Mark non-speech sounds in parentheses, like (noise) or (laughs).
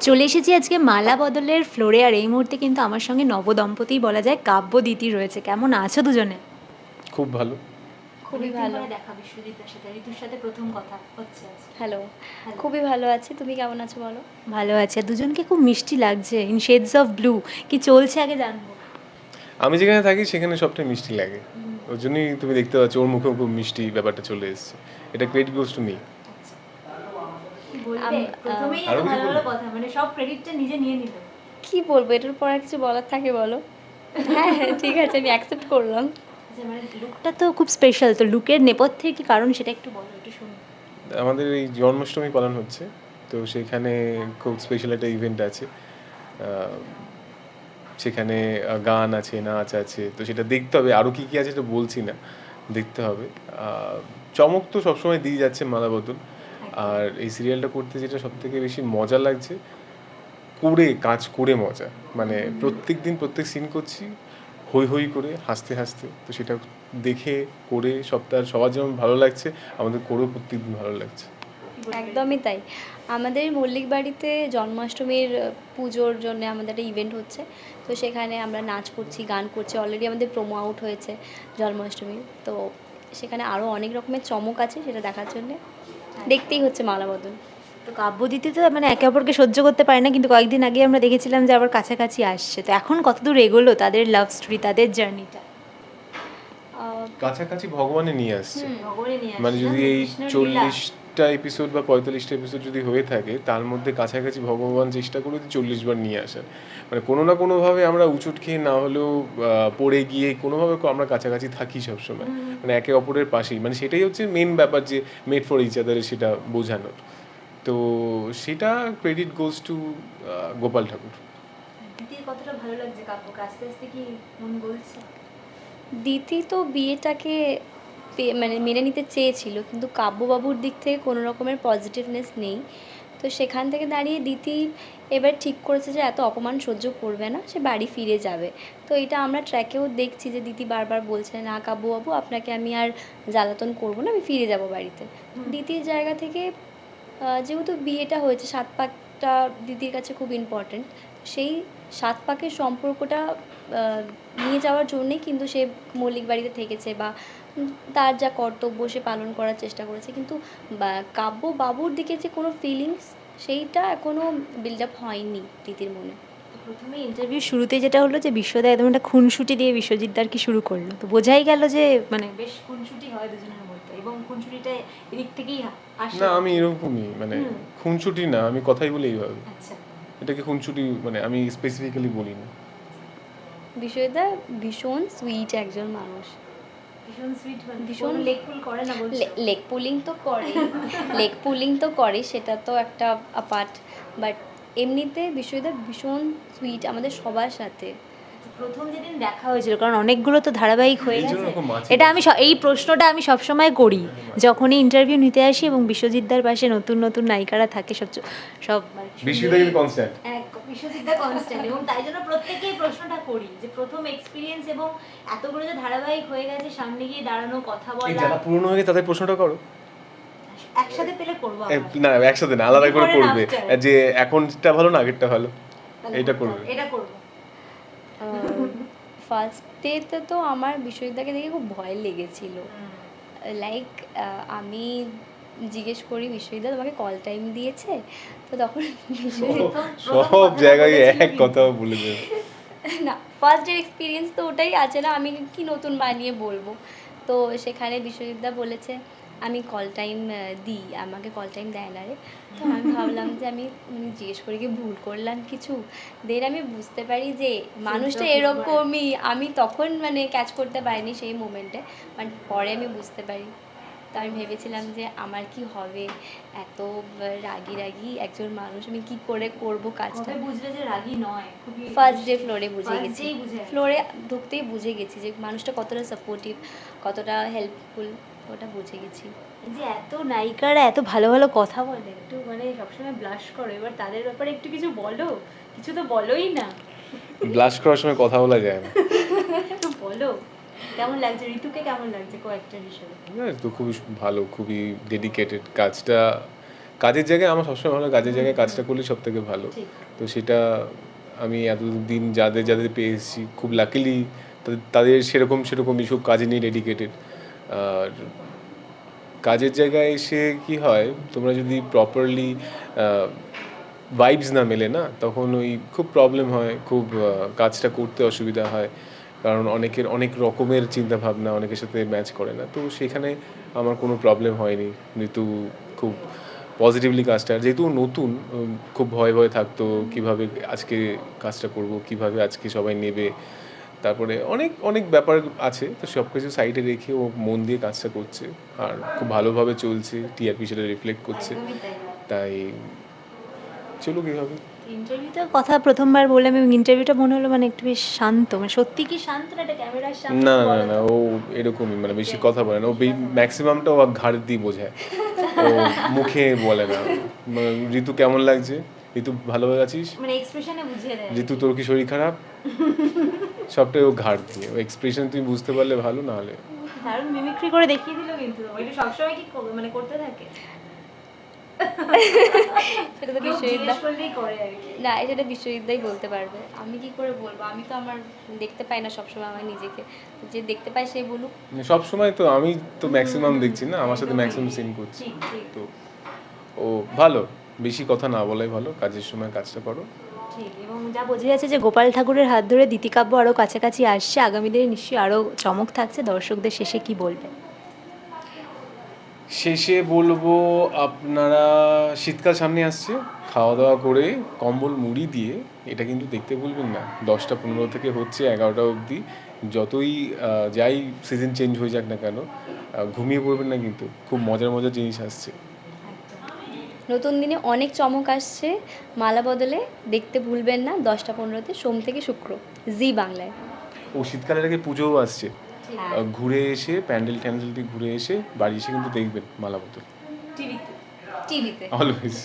চলে এসেছি আজকে মালা বদলের ফ্লোরে আর এই মুহূর্তে কিন্তু আমার সঙ্গে নবদম্পতি বলা যায় কাব্য দিতি রয়েছে। কেমন আছো দুজনে? খুব ভালো। খুবই ভালো। দেখা বিশ্বজিৎদার সাথে ঋতুর সাথে প্রথম কথা হচ্ছে হ্যালো। খুবই ভালো আছি। তুমি কেমন আছো বলো? ভালো আছে। দুজনকে খুব মিষ্টি লাগছে। ইন শেডস অফ ব্লু কি চলছে আগে জানব। আমি যেখানে থাকি সেখানে সবটাই মিষ্টি লাগে। ওর জন্যই তুমি দেখতে পাচ্ছ ওর মুখে খুব মিষ্টি ব্যাপারটা চলে এসেছে। এটা ক্রেডিট গোস টু মি কি বলবে? প্রথমেই আরও কি ভালো ভালো কথা মানে সব ক্রেডিটটা নিজে নিয়ে নিল কি বলব? এটার পর আর কিছু বলার থাকে বলো? হ্যাঁ হ্যাঁ, ঠিক আছে আমি অ্যাকসেপ্ট করলাম। আচ্ছা মানে লুকটা তো খুব স্পেশাল তো লুকের নেপথ্যে কি কারণ সেটা একটু বলো একটু শুনি। আমাদের এই জন্মাষ্টমী পালন হচ্ছে তো সেখানে খুব স্পেশাল একটা ইভেন্ট আছে। সেখানে গান আছে নাচ আছে তো সেটা দেখতে হবে। আরও কী কী আছে সেটা বলছি না দেখতে হবে। চমক তো সবসময় দিয়ে যাচ্ছে মালা বদল আর এই সিরিয়ালটা করতে যেটা সব থেকে বেশি মজা লাগছে করে কাজ করে মজা। মানে প্রত্যেক দিন প্রত্যেক সিন করছি হই হই করে হাসতে হাসতে। তো সেটা দেখে করে সপ্তাহ সবার যেমন ভালো লাগছে আমাদের করেও প্রত্যেক দিন ভালো লাগছে। একদমই তাই। আমাদের মল্লিক বাড়িতে জন্মাষ্টমীর পুজোর জন্য আমাদের একটা ইভেন্ট হচ্ছে। তো সেখানে আমরা নাচ করছি গান করছি। অলরেডি আমাদের প্রোমো আউট হয়েছে জন্মাষ্টমীর তো সেখানে আরও অনেক রকমের চমক আছে সেটা দেখার জন্য। দেখতেই হচ্ছে মালা বদল তো কাব্য দিতে তো মানে একে অপরকে সহ্য করতে পারে না কিন্তু কয়েকদিন আগে আমরা দেখেছিলাম যে আবার কাছাকাছি আসছে। তো এখন কতদূর এগোলো তাদের লাভ স্টোরি তাদের জার্নিটা কাছাকাছি ভগবানে নিয়ে আসছে। মানে যদি এই চল্লিশটা এপিসোড বা পঁয়তাল্লিশটা এপিসোড যদি হয়ে থাকে তার মধ্যে কাছাকাছি ভগবান চেষ্টা করে চল্লিশ বার নিয়ে আসার। মানে কোনো না কোনোভাবে আমরা উচুট খেয়ে না হলেও পড়ে গিয়ে কোনোভাবে আমরা কাছাকাছি থাকি সবসময়। মানে একে অপরের পাশেই। মানে সেটাই হচ্ছে মেন ব্যাপার যে মেড ফর ইচ আদারে সেটা বোঝানোর। তো সেটা credit goes to Gopal Thakur. দিদির কতটা ভালো লাগছে আস্তে আস্তে কি মন বলছে দিতি তো বিয়েটাকে মানে মেনে নিতে চেয়েছিল কিন্তু কাব্যবাবুর দিক থেকে কোনো রকমের পজিটিভনেস নেই। তো সেখান থেকে দাঁড়িয়ে দিতি এবার ঠিক করেছে যে এত অপমান সহ্য করবে না সে বাড়ি ফিরে যাবে। তো এটা আমরা ট্র্যাকেও দেখছি যে দিতি বারবার বলছে না কাব্যবাবু আপনাকে আমি আর জ্বালাতন করব না আমি ফিরে যাব বাড়িতে। দিতির জায়গা থেকে যেহেতু বিয়েটা হয়েছে সাত পাকটা দিদির কাছে খুব ইম্পর্ট্যান্ট সেই সাত পাকের সম্পর্কটা নিয়ে যাওয়ার জন্যেই কিন্তু সে মল্লিক বাড়িতে থেকেছে বা তার যা কর্তব্য সে পালন করার চেষ্টা করেছে। কিন্তু বা- কাব্য বাবুর দিকে যে কোনো ফিলিংস সেইটা এখনও বিল্ড আপ হয়নি দিদির মনে। তো প্রথমে ইন্টারভিউ শুরুতে যেটা হলো যে বিশ্বদা একদম একটা খুনসুটি দিয়ে বিশ্বজিৎ বিশ্বজিৎদার কি শুরু করল? তো বোঝাই গেল যে মানে বেশ খুনসুটি হয় দুজনের মধ্যে এবং খুনসুটিটা এদিক থেকেই আসে। না আমি এরকমই মানে হুম। খুনছুটি না আমি কথাই বলি এইভাবে। আচ্ছা। এটাকে খুনছুটি মানে আমি স্পেসিফিক্যালি বলি না বিষয়টা ভীষণ সুইট একজন মানুষ। ভীষণ সুইট মানে ভীষণ- ভীষণ লেকফুল করে না লেগ পুলিং তো করে লেগ পুলিং তো করে সেটা তো একটা পার্ট বাট এমনিতে বিষয়টা ভীষণ সুইট আমাদের সবার সাথে। প্রথম যেদিন দেখা হয়েছিল কারণ অনেকগুলো তো ধারাবাহিক হয়ে গেছে। এটা আমি এই প্রশ্নটা আমি সবসময় করি যখনই ইন্টারভিউ নিতে আসি এবং বিশ্বজিৎদার পাশে নতুন নতুন নায়িকারা থাকে সব সব মানে বিশ্বজিৎদা কনস্ট্যান্ট এবং তাই জন্য প্রত্যেকেই প্রশ্নটা করি যে প্রথম এক্সপিরিয়েন্স এবং এতগুলো যে ধারাবাহিক হয়ে গেছে সামনে গিয়ে দাঁড়ানো কথা বলা। যারা পুরনো হয়ে গেছে তাদের প্রশ্নটা করো। একসাথে পেলে করব না একসাথে না আলাদা করে করবে। যে এখনটা ভালো না আগেরটা ভালো। এটা করবে। এটা করব। ফার্স্ট ডেতে তো আমার বিষয়টাকে দেখে খুব ভয় লেগেছিল। লাইক আমি জিজ্ঞেস করি বিশ্বজিৎদা তোমাকে কল টাইম দিয়েছে? তো তখন সব জায়গায় এক কথা বলে দেবে না ফার্স্ট ডের এক্সপিরিয়েন্স তো ওটাই আছে না আমি কি নতুন বানিয়ে বলব? তো সেখানে বিশ্বজিৎদা বলেছে আমি কল টাইম দিই আমাকে কল টাইম দেয় না রে। তো আমি ভাবলাম যে আমি মানে জিজ্ঞেস করে কি ভুল করলাম কিছু? দেন আমি বুঝতে পারি যে মানুষটা এরকমই। আমি তখন মানে ক্যাচ করতে পারিনি সেই মোমেন্টে বাট পরে আমি বুঝতে পারি। তো আমি ভেবেছিলাম যে আমার কি হবে? এত রাগী রাগী একজন মানুষ আমি কি করে করব কাজটা? বুঝলে যে রাগী নয়? ফার্স্ট ডে ফ্লোরে বুঝে গেছি। ফ্লোরে ঢুকতেই বুঝে গেছি যে মানুষটা কতটা সাপোর্টিভ কতটা হেল্পফুল ওটা বুঝে গেছি। যে এত নায়িকারা এত ভালো ভালো কথা বলে একটু মানে সবসময় ব্লাশ করো এবার তাদের ব্যাপারে একটু কিছু বলো। কিছু তো বলোই না। ব্লাশ করার সময় কথা বলা যায় না একটু বলো। কেমন লাগছে? ঋতুকে কেমন লাগছে কো অ্যাক্টর হিসেবে তো খুবই ভালো খুবই ডেডিকেটেড কাজটা কাজের জায়গায় আমার সবসময় ভালো কাজের জায়গায় কাজটা করলে সব থেকে ভালো তো সেটা আমি এতদিন যাদের যাদের পেয়ে এসেছি খুব লাকিলি তাদের সেরকম সেরকম এইসব কাজে নিয়ে ডেডিকেটেড আর কাজের জায়গায় এসে কি হয়, তোমরা যদি প্রপারলি ভাইবস না মেলে না, তখন ওই খুব প্রবলেম হয়, খুব কাজটা করতে অসুবিধা হয়। কারণ অনেকের অনেক রকমের চিন্তা ভাবনা অনেকের সাথে ম্যাচ করে না। তো সেখানে আমার কোনো প্রবলেম হয়নি। যেহেতু খুব পজিটিভলি কাজটা যেহেতু নতুন খুব ভয় ভয় থাকতো, কীভাবে আজকে কাজটা করব, কীভাবে আজকে সবাই নেবে তারপরে অনেক অনেক ব্যাপার আছে তো সব কিছু সাইডে রেখে ও মন দিয়ে কাজটা করছে। আর খুব ভালোভাবে চলছে টিআরপি সেটা রিফ্লেক্ট করছে। তাই। চলুক এইভাবে। ইন্টারভিউতে কথা প্রথমবার বললাম এবং ইন্টারভিউটা মনে হলো মানে একটু বেশ শান্ত মানে সত্যি কি শান্ত না এটা ক্যামেরার সামনে না না না ও এরকমই মানে বেশি কথা বলে না। ও ম্যাক্সিমামটা ও ঘাড় দিয়ে বোঝায়। ও মুখে বলে না। ঋতু কেমন লাগছে? ঋতু ভালো আছিস? মানে এক্সপ্রেশনে বুঝিয়ে দেয়। ঋতু তোর কি শরীর খারাপ? (laughs) সবটাই ও ঘাড় দিয়ে ও এক্সপ্রেশন তুমি বুঝতে পারলে ভালো না হলে দারুণ মিমিক্রি করে দেখিয়ে দিল কিন্তু ওইটা সবসময় কি মানে করতে থাকে? সেটা তো না সেটা বিশ্বজিৎদাই বলতে পারবে। আমি কি করে বলব? আমি তো আমার দেখতে পাই না সবসময় আমার নিজেকে। যে দেখতে পাই সেই বলুক। সব সময় তো আমি তো ম্যাক্সিমাম দেখছি না আমার সাথে ম্যাক্সিমাম সিন করছি। তো ও ভালো বেশি কথা না বলাই ভালো কাজের সময় কাজটা করো। এবং যা বোঝা যাচ্ছে যে গোপাল ঠাকুরের হাত ধরে দিতিকাব্য আরও কাছাকাছি আসছে, আগামী দিনে নিশ্চয়ই আরও চমক থাকছে। দর্শকদের শেষে কি বলবে শেষে বলব, আপনারা শীতকাল সামনে আসছে খাওয়া দাওয়া করে কম্বল মুড়ি দিয়ে, এটা কিন্তু দেখতে ভুলবেন না। দশটা পনেরো থেকে হচ্ছে এগারোটা অবধি, যতই যাই সিজন চেঞ্জ হয়ে যাক না কেন ঘুমিয়ে পড়বেন না কিন্তু, খুব মজার মজার জিনিস আসছে। নতুন দিনে অনেক চমক আসছে মালা বদলে। দেখতে ভুলবেন না দশটা পনেরোতে সোম থেকে শুক্র জি বাংলায়। ও শীতকালের আগে পুজোও আসছে। হ্যাঁ। ঘুরে এসে প্যান্ডেল ট্যান্ডেল দিয়ে ঘুরে এসে বাড়ি এসে কিন্তু দেখবেন মালা বদল। টিভিতে। টিভিতে। অলওয়েজ